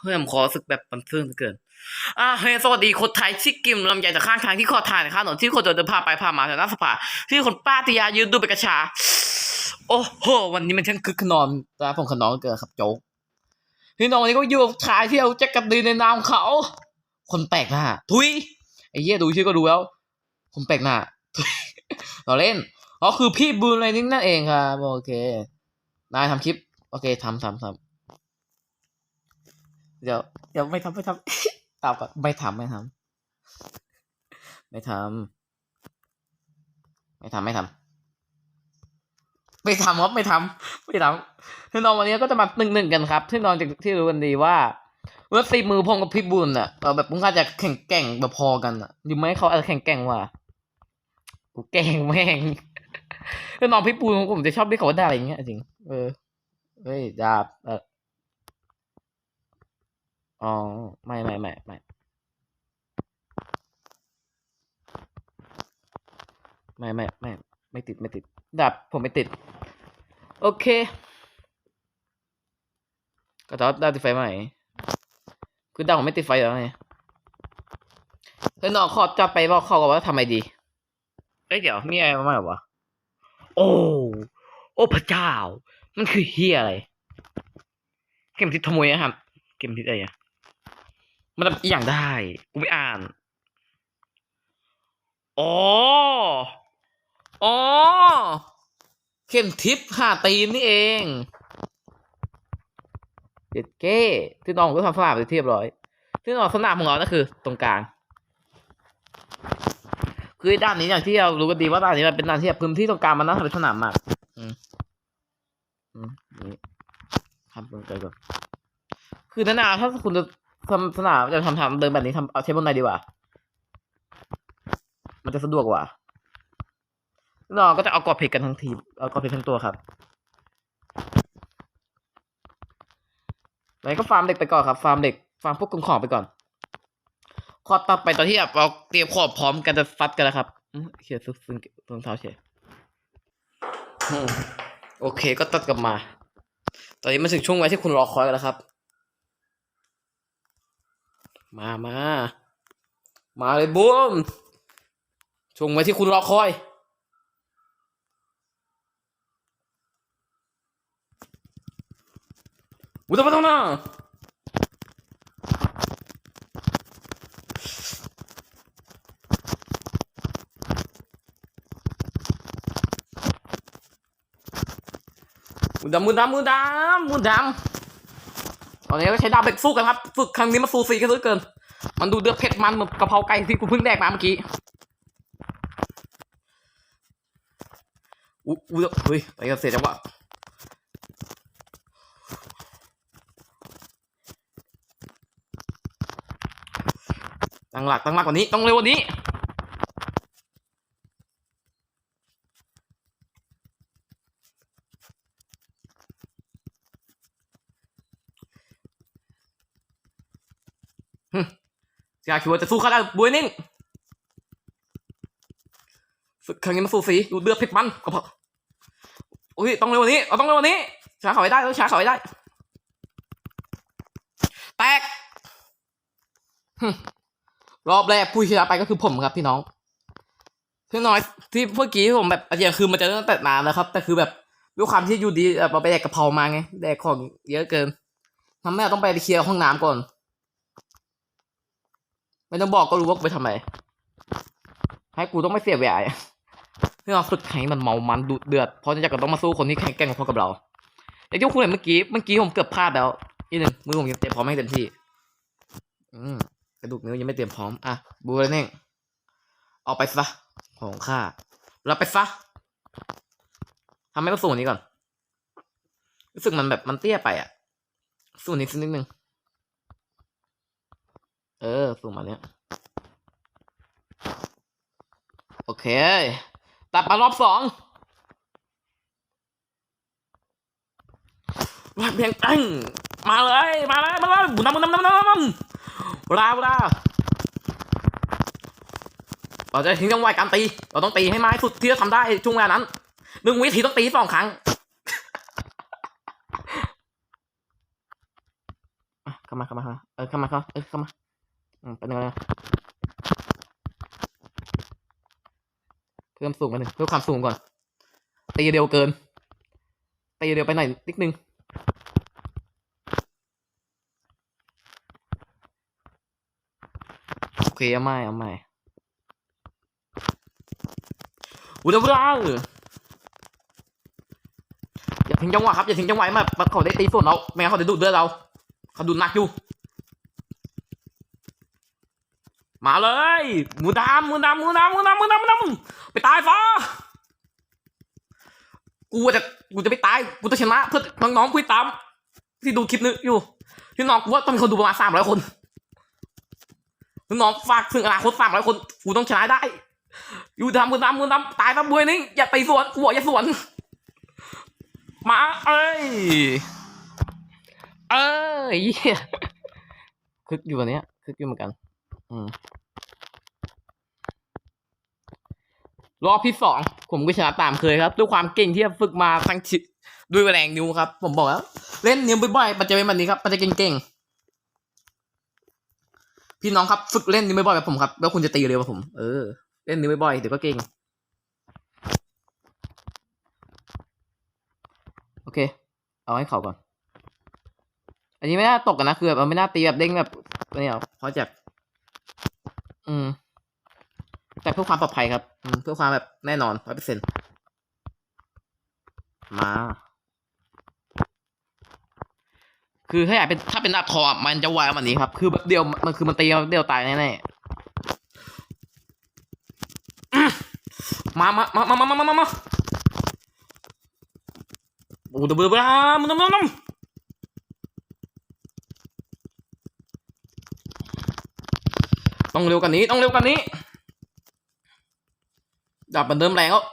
เฮ้ยผมขอสึกแบบบันเทิงเหลือเกินอ่าเฮ้ยสวัสดีคนไทยที่กิมลำไยจากข้างทางที่ขอทานข้างถนนที่คนเดินผ่าไปผ่ามาแถวหน้าสภาที่คนป้าติยายืนดูไปกระชา โอ้โห วันนี้มันช่างคึกขนองตาผมขนองเกินครับโจ๊กพี่น้องวันนี้ก็อยู่กับชายที่เอาแจ็คกันดีในนามเขา คนแปลกหน้าทุยไอ้เหี้ยดูชื่อก็รู้แล้ว คนแปลกหน้าเราเล่นอ๋อคือพี่บูนอะไรนี่นั่นเองครับโอเคนายทำคลิป โอเคทำทำทำ เดี๋ยวเดี๋ยวไม่ทำไม่ทำตามก่อนไม่ทำไม่ทำไม่ทำไม่ทำไม่ทำไม่ทำครับไม่ทำไม่ทำที่นอนวันนี้ก็จะมาหนึ่งหนึ่งกันครับที่นอนจากที่รู้กันดีว่าเมื่อตีมือพงกับพี่บุญอะเราแบบมึงอาจจะแข่งแก่งแบบพอกันอะอยู่ไหมเขาอาจจะแข่งแก่งว่ะกูแกล้งแม่งที่นอนพี่บุญผมจะชอบเรียกเขาว่าได้อะไรอย่างเงี้ยจริง เออ เฮ้ยดาบเออ อ๋อ ไม่ไม่ไม่ไม่ไม่ไม่ไม่ไม่ติดไม่ติด ดับผมไม่ติด โอเค ก็ตอนดาวติดไฟใหม่คือดาวผมไม่ติดไฟแล้วไงเฮ้ยน้องขอจับไปบอกเขาก่อนว่าทำไมดีเอ้ยเดี๋ยวมีอะไรมาใหม่วะโอ้โอ้พระเจ้า มันคือเฮียอะไร เกมทิศขโมยนะครับ เกมทิศอะไรอะ มันทำอีอย่างได้ กูไม่อ่าน อ๋อ อ๋อ เข็มทิปหาตีนนี่เอง เด็ดเก้ ที่น้องก็ทำสนามเรียบร้อย ที่น้องสนามของเรานั่นคือ ตรงกลาง คือด้านนี้อย่างที่เรารู้กันดีว่าด้านนี้มันเป็นด้านที่แบบพื้นที่ตรงกลางมันน่าจะเป็นสนามมาก อืม อืมนี่ทำตรงกลางก่อนคือนานาถ้าคุณจะ ทำสนามจะทำทำเดินแบบนี้ทำเอาเทปบนไหนดีกว่า มันจะสะดวกกว่าน้องก็จะเอากรอบเพกกันทั้งทีมเอากรอบเพกทั้งตัวครับแล้วก็ฟาร์มเด็กไปก่อนครับ ฟาร์มเด็กฟาร์มพวกกลุ่มของไปก่อนขอตัดไปตอนที่แบบเราเตรียมขอบพร้อมกันจะฟัดกันแล้วครับเขียนซึ่งซึ่งรองเท้าเฉยโอเคก็ตัดกลับมา ตอนนี้มาถึงช่วงไว้ที่คุณรอคอยกันแล้วครับ มามา มาเลยบูมชงไว้ที่คุณรอคอย อุตส่าห์มาต้องนะมือดำมือดำมือดำมือดำ อนนี้ก็ใช้ดาบเบกสู้กันครับฝึกครั้งนี้มาสูสีกันเหลือเกิน มันดูเดือดเผ็ดมันเหมือนกะเพราไก่ที่กูเพิ่งแดกมาเมื่อกี้อู้อู้เฮ้ยไปกันเสร็จจังวะตั้งหลักตั้งมากกว่านี้ต้องเร็วกว่านี้ ฮึเสียคิดว่าจะสู้ข้าได้บวยนิ่งฝึกครั้งนี้มาสู้สีดูเดือดเผ็ดมันกระเพาะอุ้ยต้องเร็วกว่านี้เราต้องเร็วกว่านี้ช้าเขาให้ได้ต้องช้าเขาให้ได้ แตกฮึรอบแรกผู้ชนะไปก็คือผมครับพี่น้องพี่น้อยที่เมื่อกี้ผมแบบอาจจะคือมันจะตั้งแต่นานแล้วครับ แต่คือแบบด้วยความที่อยู่ดีแบบเราไปแดกกะเพรามาไงแดกของเยอะเกินทำให้เราต้องไปเคลียร์ห้องน้ำก่อน ไม่ต้องบอกก็รู้ว่ากูไปทำไม ให้กูต้องไม่เสียเวลาเพื่อเอาสุดให้มันเมามันดุเดือด เพราะจะก็ต้องมาสู้คนที่แข็งแกร่งกว่ากับเราอย่างที่คุณเห็นเมื่อกี้ เมื่อกี้ผมเกือบพลาดแล้วอีกหนึ่งมือผมยังเตรียมพร้อมไม่เต็มที่ อืมกระดูกนิ้วยังไม่เตรียมพร้อม อะ บูเลยเน่งออกไปซะ ของข้าเราไปซะทำให้มันสูงกว่านี้ก่อน รู้สึกมันแบบมันเตี้ยไปอะ สูงนิดนิดนึง เออสูงมาเนี้ยโอเค ตัดมารอบสองว่าเพียงตั้งมาเลย มาเลย มาเลยบุนำบุนำบุนำบุนำบุนำราเวลาเราจะทิ้งจังหวะการตี เราต้องตีให้ไม้สุดที่จะทำได้ช่วงเวลานั้นหนึ่งวิธีต้องตีสองครั้งอะกเข้ามาเข้ามาเข้ามาเออเข้ามาเข้าเออเข้ามา อืมไปหนึ่งนะเพิ่มสูงไปหนึ่งเพิ่มความสูงก่อน ตีเร็วเกิน ตีเร็วไปหน่อยนิดนึงโอเคเอาใหม่เอาใหม่อุดมราอย่าทิ้งจังหวะครับอย่าทิ้งจังหวะมามาเขาได้ตีส่วนเราไม่งั้นเขาจะดูดเลือดเราเขาดูดหนักอยู่ มาเลยหมูดำหมูดำหมูดำหมูดำหมูดำมูดำไปตายซะกูจะกูจะไม่ตายกูจะชนะ เพื่อน้องๆคุยตามที่ดูคลิปนี้อยู่ที่น้องกูว่าต้องมีคนดูประมาณสามร้อยคนน้องฝากถึงอนาคตสามร้อยคนกูต้องชนะได้ อยู่ดำมือดำมือดำตายซะบวยนี่อย่าตีสวนกูบอกอย่าสวนมาเอ้ยเอ้ยคึกอยู่วันเนี้ยคึกอยู่เหมือนกัน รอบที่สองผมก็ชนะตามเคยครับ ด้วยความเก่งที่ฝึกมาทั้งชิตด้วยแรงนิ้วครับ ผมบอกแล้วเล่นนิ้วบ่อยๆมันจะเป็นแบบนี้ครับมันจะเก่งๆพี่น้องครับฝึกเล่นนิ้วบ่อยๆแบบผมครับแล้วคุณจะตีเร็วกว่าผมเออเล่นนิ้วบ่อยๆเดี๋ยวก็เก่งโอเค เอาให้เขาก่อน อันนี้ไม่น่าตกกันนะคือแบบมันไม่น่าตีแบบเด้งแบบนี่ยเพราะจาก อืม แต่เพื่อความปลอดภัยครับอืมเพื่อความแบบแน่นอนร้อยเปอร์เซ็นต์มา คือถ้าอยากเป็นถ้าเป็นดาบทองมันจะวกว่านี้ครับ คือแบบเดียวมันคือมันตีแบบเดียวตายแน่ๆอื้อมามามามามามามามาโอ้เดือบเดือบมันน้ำน้ำน้ำ ต้องเร็วกว่านี้ต้องเร็วกว่านี้ดาบมันเดิมแรงแล้ว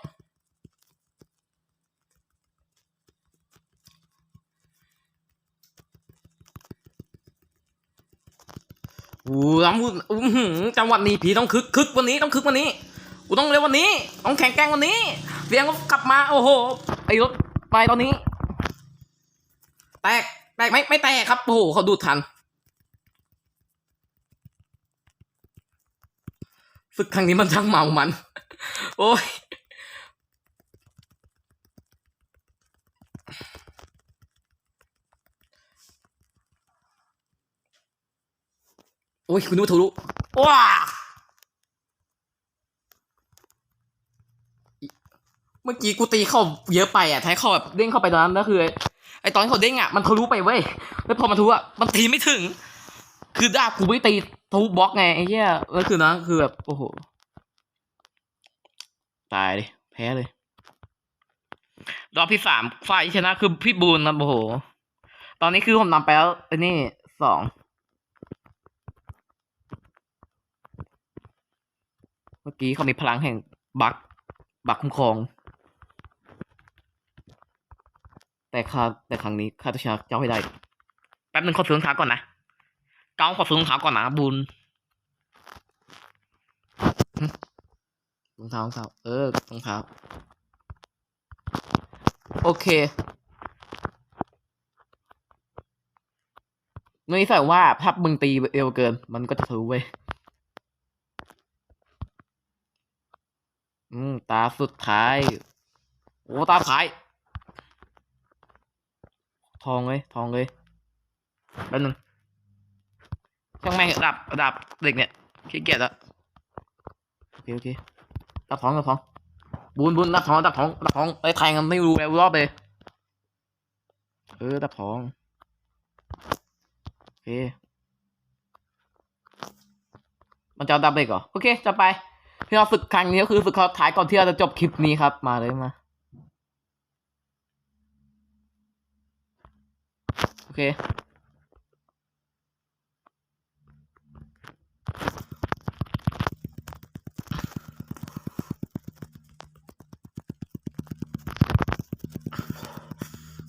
โอ้ยล้ำอื้จังหวัดนี้ผีต้องคึกคึกวันนี้ต้องคึกวันนี้กูต้องเร็ววันนี้ ต้องแข็งแกงวันนี้เสียงก็กลับมา โอ้โหไอ้รถไปตอนนี้ แตก แตกไหมไม่แตกครับ โอ้โหเขาดูดทัน ศึกครั้งนี้มันช่างเมามัน โอ้ยโอ้ยคุณนึกว่าทะลุว้าเมื่อกี้กูตีเข้าเยอะไปอะท้ายเข้าแบบเด้งเข้าไปตอนนั้นก็คือ ไอตอนที่เขาเด้งอะมันทะลุไปเว้ยแล้วพอมันทะลุอะมันตีไม่ถึง คือดาบกูไม่ตี ทะลุบล็อกไงไอ้เหี้ยแล้วคือนะคือแบบโอ้โห ตายเลยแพ้เลย รอบที่สามฝ่ายที่ชนะคือพี่บูนนะโอ้โห ตอนนี้คือผมนำไปแล้วไอ้นี่สองเมื่อกี้เขามีพลังแห่งบักบักคุ้มครอง แต่คราแต่ครั้งนี้ข้าจะชนะเจ้าให้ได้ แป๊บนึงขอซื้อรองเท้าก่อนนะ ก้าขอซื้อรองเท้าก่อนนะบุญรองเท้ารองเท้าเออรองเท้าโอเคนี่แสดงว่าถ้ามึงตีเร็วเกิน มันก็จะทะลุเว้ยอืมตาสุดท้าย โอ้ตาสุดท้าย ทองเลย ทองเลยแป๊บนึง ช่างแม่งดับดับเด็กเนี่ยขี้เกียจละโอเคโอเคดับทองดับทองบุญบุญดับทองดับทองดับทองไอ้แทงกันไม่รู้แล้วรอบเลยเออดับทองโอเคมันจะดับเด็กเหรอโอเคจะไปที่เราฝึกครั้งนี้ก็คือฝึกเขาท้ายก่อนที่เราจะจบคลิปนี้ครับมาเลยมาโอเค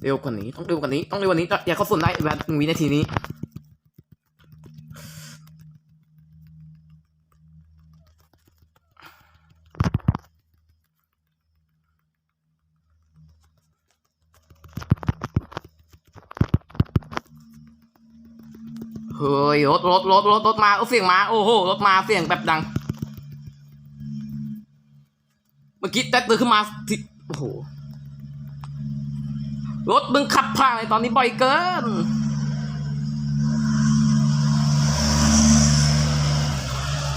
เร็วกว่านี้ต้องเร็วกว่านี้ต้องเร็วกว่านี้อย่าเข้าส่วนได้แบบหนึ่งวินาทีนี้ ยรถรถรถรถรถมาโอ้เสียงมาโอ้โหรถมาเสียงแบบดัง เมื่อกี้แต๊กตื่นขึ้นมาที่โอ้โหรถมึงขับผ่านเลยตอนนี้บ่อยเกิน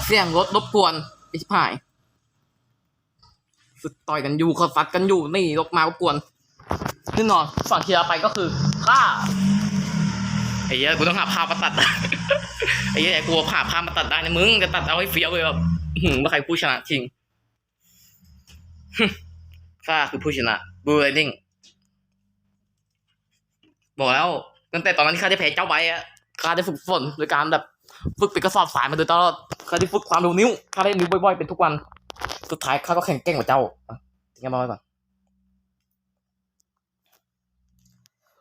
เสียงรถรบกวนไอ้ชิบหายสุดต่อยกันอยู่เขาฟัดกันอยู่นี่รถมารบกวนแน่นอนฝั่งที่เราไปก็คือฆ่า อ้เหี้ยกูต้องหาภาพมาตัดไอ้เหี้ยกูหาภาพมาตัดได้นะมึงจะตัดเอาให้เฟี้ยวเลยแบบหืมว่าใครผู้ชนะจริงข้าคือผู้ชนะบูเรดิ้งบอกแล้วตั้งแต่ตอนนั้นที่ข้าได้แพ้เจ้าใบอะข้าได้ฝึกฝนโดยการแบบฝึกเป็นกระสอบสายมาโดยตลอดข้าได้ฝึกความรู้นิ้วข้าได้นิ้วบ่อยๆเป็นทุกวัน สุดท้ายข้าก็แข่งเก่งกว่าเจ้าทิ้งกันมาไว้ก่อน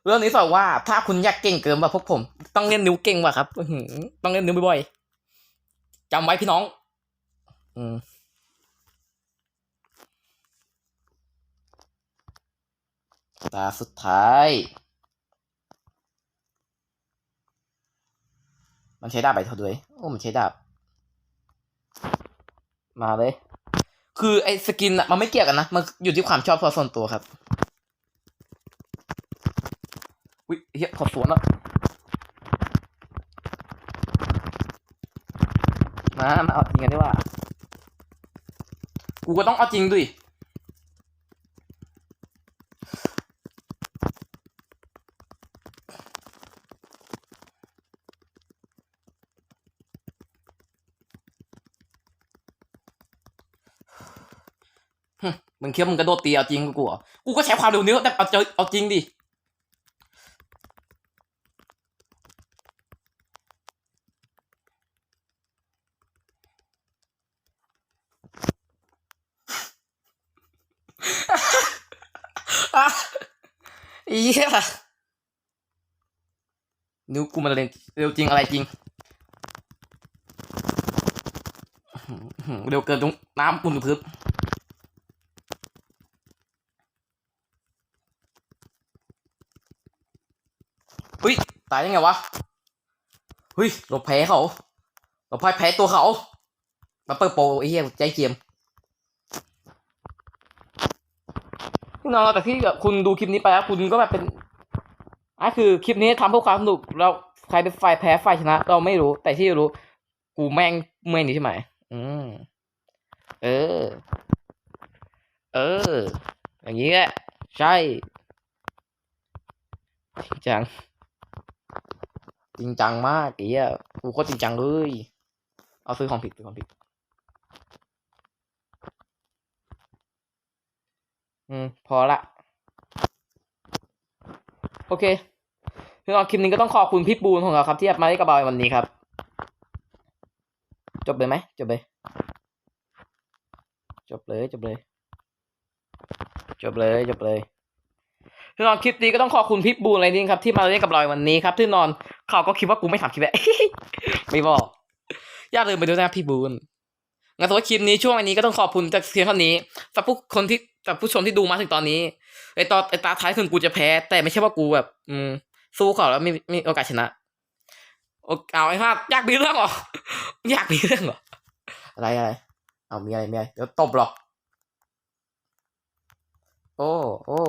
เรื่องนี้สอนว่าถ้าคุณอยากเก่งเกินกว่าพวกผม ต้องเล่นนิ้วเก่งกว่าครับต้องเล่นนิ้วบ่อยๆจำไว้พี่น้อง อืมตาสุดท้าย มันใช้ดาบไปเท่าด้วยโอ้มันใช้ดาบ มาเลย คือไอ้สกินอะมันไม่เกี่ยวกันนะ มันอยู่ที่ความชอบพอส่วนตัวครับ อุ้ย เขอสวนแล้วมามาเอาจริงกันดีว่า กูก็ต้องเอาจริงด้วยมึงเคิดว่ามึงกระโดดตีเอาจริงกูกลัวกูก็ใช้ความเร็วนิ้วแต่เอาเจอเอาจริงดิ อะอีเหี้ย นิ้วกูมันเร็วเร็วจริงอะไรจริง เร็วเกินตรงน้ำปุ่นพื้นเฮ้ย ตายยังไงวะเฮ้ยเราแพ้เขา เราพ่ายแพ้ตัวเขา มาเปิดโปรไอ้เหี้ยใจเกม พี่น้องแต่ที่แบบคุณดูคลิปนี้ไปแล้วคุณก็แบบเป็นอะคือคลิปนี้ทำเพื่อความสนุกเราใครเป็นฝ่ายแพ้ฝ่ายชนะ เราไม่รู้ แต่ที่รู้ กูแม่งเมื่อยนี่ใช่ไหมอืมเออ เออ อย่างนี้แหละใช่ จริงจัง จริงจังมากไอ้เหี้ยกูโคตรจริงจังเลย เอาซื้อของผิดซื้อของผิด อืม พอละ โอเคสำหรับคลิปนี้ก็ต้องขอบคุณพี่ปูนของเราครับที่มาให้กระเบาวันนี้ครับ จบเลยไหมจบเลย จบเลย จบเลย จบเลยจบเลยที่นอนคลิปนี้ก็ต้องขอบคุณพี่บูนอะไรนี่ครับที่มาเล่นกับเราวันนี้ครับ ที่นอนเขาก็คิดว่ากูไม่ทำคลิปแหละไม่บอกอย่าลืมไปดูนะพี่บูน งั้นสำหรับคลิปนี้ช่วงอันนี้ก็ต้องขอบคุณจากเพียงเท่านี้สำหรับผู้คนที่สำหรับผู้ชมที่ดูมาถึงตอนนี้ไอตอนไอตาท้ายถึงกูจะแพ้ แต่ไม่ใช่ว่ากูแบบ อืม สู้เขาแล้วไม่ไม่มีโอกาสชนะโอเอาไอ้ภาพอยากมีเรื่องเหรออยากมีเรื่องเหรออะไรอะไรเอามีอะไรมีอะไรเดี๋ยวตบหรอก โอ้โอ้